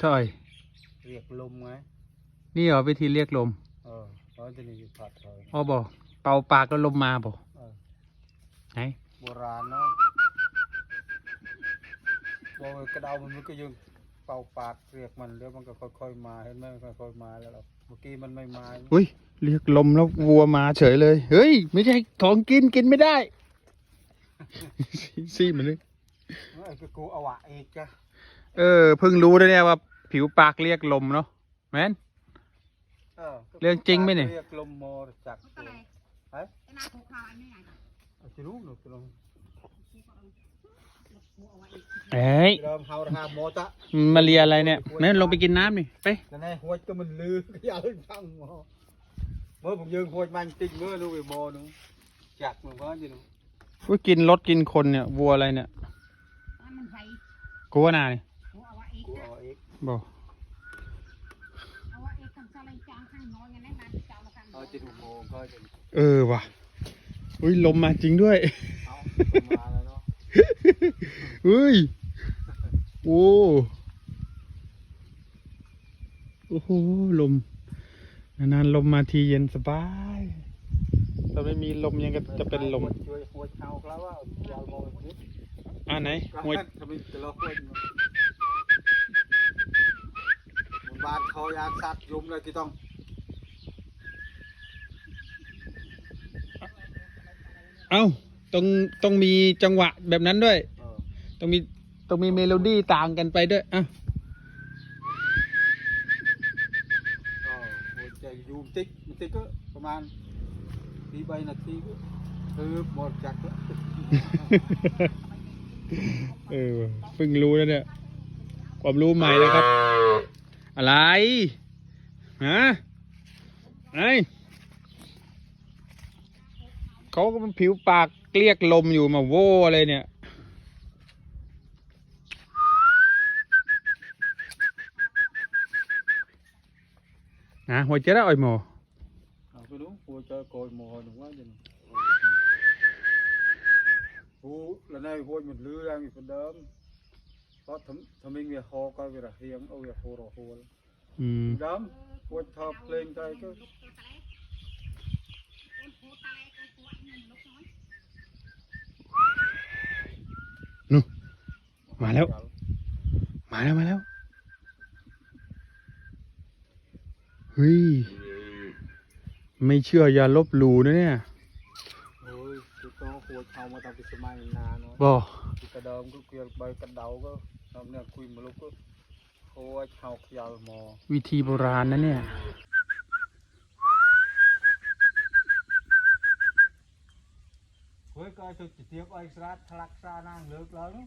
เท่าไหร่เรียกลมไงนี่เหรอวิธีเรียกลมเออเพราะจะนี่ผัดเลยอ๋อบอกเป่าปากแล้วลมมาบอกเออไหนโบราณเนาะบอกว่ากระเดามันมันก็ยังเป่าปากเรียกมันแล้วมันก็ค่อยๆมาเห็นไหมมันค่อยๆมาแล้วหรอกเมื่อกี้มันไม่มาอุ้ยเรียกลมแล้ววัวมาเฉยเลย เฮ้ย ไม่ใช่ของกินกินไม่ได้ซี่มันเลยไอ้ก็กูเอาอะเอกจ้ะเออเพิ่งรู้นะเนี่ยว่า ผิวปากเรียกลมเนาะแมนเออก็เรื่องจริงไหมเนี่ยเรียกลมโมจากก็ตัวเลยเฮ้ยไอ้นาถูกข่าวอันนี้ไงเอาจะรู้หนูจะลองเอ้ย เริ่มเฮาราโมตะมาเรียอะไรเนี่ยแม่นลงไปกินน้ำนี่ไปนั่นไงหัวก็มันลือก็อย่าเล่นฟังหมอเมื่อผมยืนหัวมันติงเมื่อดูไปโมหนูจักมันก็จะหนูอุ้ยกินรถกินคนเนี่ยวัวอะไรเนี่ยถ้ามันใส่กูว่านาเนี่ บอกเอาไว้เอกทำอะไรจางข้างน้อยไงนั่นมันจะเอามาข้างน้เอาอยจะดูโมก็จะเออว่ะอุ้ยลมมาจริงด้วยเอามาแล้วเนาะอุ้ยโอ้โอ้โหลมนานๆลมมาทีเย็นสบายถ้าไม่มีลมยังก็จะเป็นลมช่วยหัวเชาแล้วว่าจะเอาโมแบบนี้อ่าไหนก็หัวทำไมจะล็อกหัวมันบ้านเขายางสัตว์ยุมเลยที่ต้องเอ้าต้องต้องมีจังหวะแบบนั้นด้วย เออต้องมีต้องมีเมโลดี้ต่างกันไปด้วยอะก็หัวใจยูมติ๊กมันติ๊กก็ประมาณทีใบนาทีก็คือหมดจักแล้วเออเพิ่งรู้แล้วเนี่ย ความรู้ใหม่เลยครับ อะไรฮะไอเขาก็มันผิวปากเกลียกลมอยู่มาโว้อะไรเนี่ยนะหัวเจ๊ได้อ่อยหมอเอาไปดูหัวใจโกยหมอหนูว่าจะหูแล้วในหัวมันลื้อแรงอยู่คนเดิม เพราะทำทำเองเวียคอก็เวียเฮียงเอาเวียโครอหัวอืมดำหัวชอบเพลงใจก็มาแล้ว มาแล้ว มาแล้ว เฮ้ย ไม่เชื่ออย่าลบหลู่นะเนี่ยโอ้ยคือ ต้องหัวเชามาตั้งแต่สมัยนานเนาะบอกที่กระเดิมก็เกลียวใบกระเดาก็ทำเนี่ยคุยมาลูกก็หัวเชาขยาวหมอวิธีโบราณนะเนี่ยเฮ้ยก็จะเทียบไอ้สระทลักซานางเลิกแล้วเนาะ